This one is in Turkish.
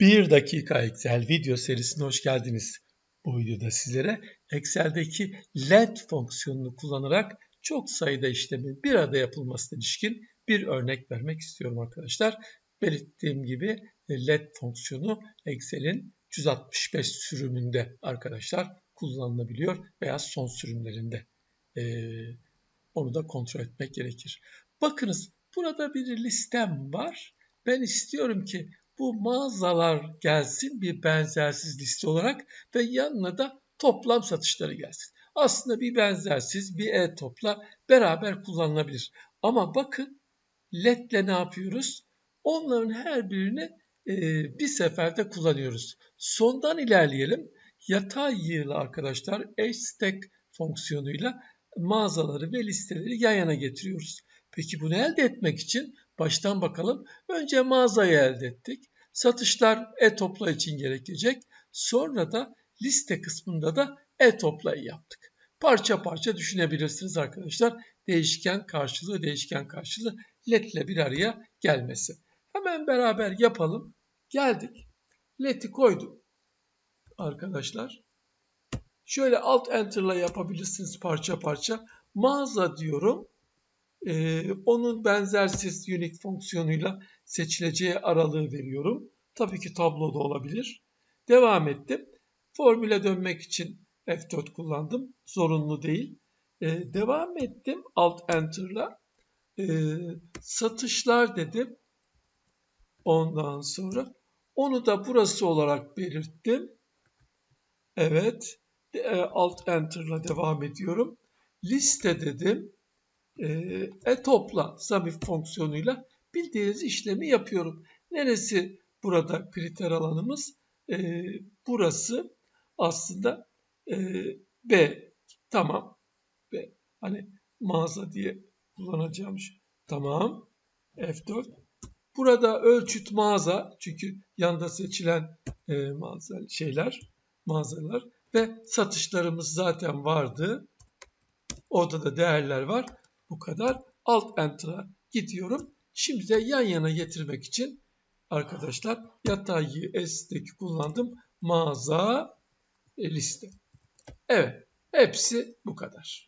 1 dakika Excel video serisine hoş geldiniz. Bu videoda sizlere Excel'deki LED fonksiyonunu kullanarak çok sayıda işlemin bir arada yapılmasına ilişkin bir örnek vermek istiyorum arkadaşlar. Belirttiğim gibi LED fonksiyonu Excel'in 365 sürümünde arkadaşlar kullanılabiliyor veya son sürümlerinde. Ee, onu da kontrol etmek gerekir. Bakınız burada bir listem var. Ben istiyorum ki bu mağazalar gelsin bir benzersiz liste olarak ve yanına da toplam satışları gelsin. Aslında bir benzersiz bir e-topla beraber kullanılabilir. Ama bakın LED'le ne yapıyoruz? Onların her birini e, bir seferde kullanıyoruz. Sondan ilerleyelim. Yatay yığılı arkadaşlar H-stack fonksiyonuyla mağazaları ve listeleri yan yana getiriyoruz. Peki bunu elde etmek için baştan bakalım. Önce mağazayı elde ettik. Satışlar e-topla için gerekecek. Sonra da liste kısmında da e-toplayı yaptık. Parça parça düşünebilirsiniz arkadaşlar. Değişken karşılığı, değişken karşılığı led ile bir araya gelmesi. Hemen beraber yapalım. Geldik. Led'i koydum. Arkadaşlar. Şöyle alt enter ile yapabilirsiniz parça parça. Mağaza diyorum. Ee, onun benzersiz unique fonksiyonuyla seçileceği aralığı veriyorum. Tabii ki tablo da olabilir. Devam ettim. Formüle dönmek için F4 kullandım. Zorunlu değil. Ee, devam ettim Alt Enter'la. Ee, satışlar dedim. Ondan sonra onu da burası olarak belirttim. Evet. E, Alt Enter'la devam ediyorum. Liste dedim. E, topla zamif fonksiyonuyla bildiğiniz işlemi yapıyorum. Neresi burada kriter alanımız? E, burası aslında e, B. Tamam. B. Hani mağaza diye kullanacağım. Tamam. F4. Burada ölçüt mağaza çünkü yanda seçilen e, mağaza şeyler, mağazalar ve satışlarımız zaten vardı. Orada da değerler var. Bu kadar. Alt Enter'a gidiyorum. Şimdi de yan yana getirmek için arkadaşlar yatayı S'deki kullandım. Mağaza e, liste. Evet. Hepsi bu kadar.